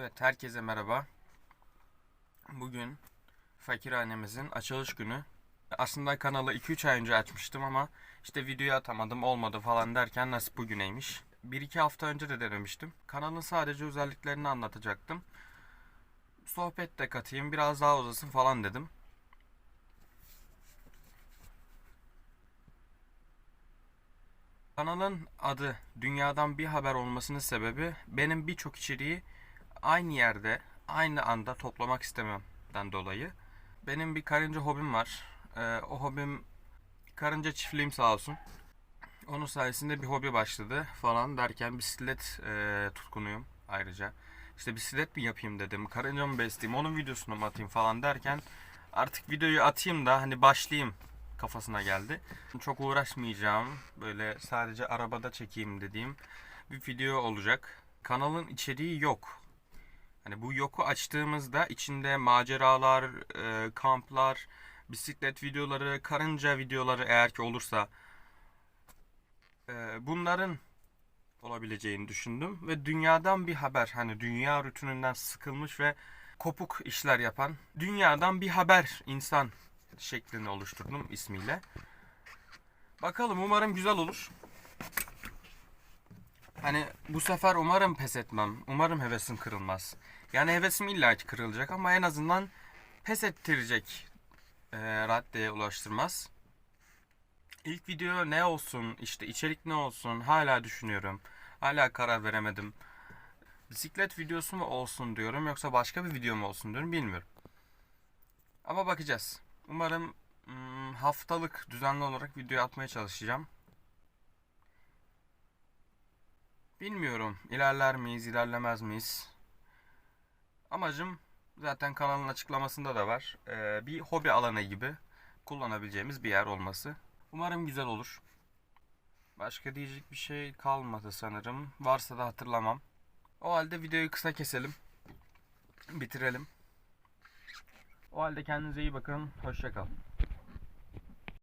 Evet, herkese merhaba. Bugün fakirhanemizin açılış günü. Aslında kanalı 2-3 ay önce açmıştım ama işte videoyu atamadım, olmadı falan derken nasip bugüneymiş. 1-2 hafta önce de denemiştim. Kanalın sadece özelliklerini anlatacaktım. Sohbet de katayım, biraz daha uzasın falan dedim. Kanalın adı Dünyadan Bir Haber olmasının sebebi benim birçok içeriği aynı yerde, aynı anda toplamak istememden dolayı. Benim bir karınca hobim var. Ee, o hobim karınca çiftliğim sağ olsun. Onun sayesinde bir hobi başladı falan derken bisiklet e, tutkunuyum ayrıca. İşte bisiklet mi yapayım dedim, karınca mı besleyeyim, onun videosunu mu atayım falan derken artık videoyu atayım da hani başlayayım kafasına geldi. Çok uğraşmayacağım, böyle sadece arabada çekeyim dediğim bir video olacak. Kanalın içeriği yok. Hani bu yoku açtığımızda içinde maceralar, e, kamplar, bisiklet videoları, karınca videoları eğer ki olursa e, bunların olabileceğini düşündüm ve dünyadan bir haber hani dünya rutininden sıkılmış ve kopuk işler yapan dünyadan bir haber insan şeklini oluşturdum ismiyle. Bakalım umarım güzel olur. Hani bu sefer umarım pes etmem. Umarım hevesim kırılmaz. Yani hevesim illa ki kırılacak ama en azından pes ettirecek e, raddeye ulaştırmaz. İlk video ne olsun, işte içerik ne olsun hala düşünüyorum. Hala karar veremedim. Bisiklet videosu mu olsun diyorum yoksa başka bir video mu olsun diyorum bilmiyorum. Ama bakacağız. Umarım hmm, haftalık düzenli olarak video atmaya çalışacağım. Bilmiyorum ilerler miyiz, ilerlemez miyiz? Amacım zaten kanalın açıklamasında da var. Ee, bir hobi alanı gibi kullanabileceğimiz bir yer olması. Umarım güzel olur. Başka diyecek bir şey kalmadı sanırım. Varsa da hatırlamam. O halde videoyu kısa keselim. Bitirelim. O halde kendinize iyi bakın. Hoşçakalın.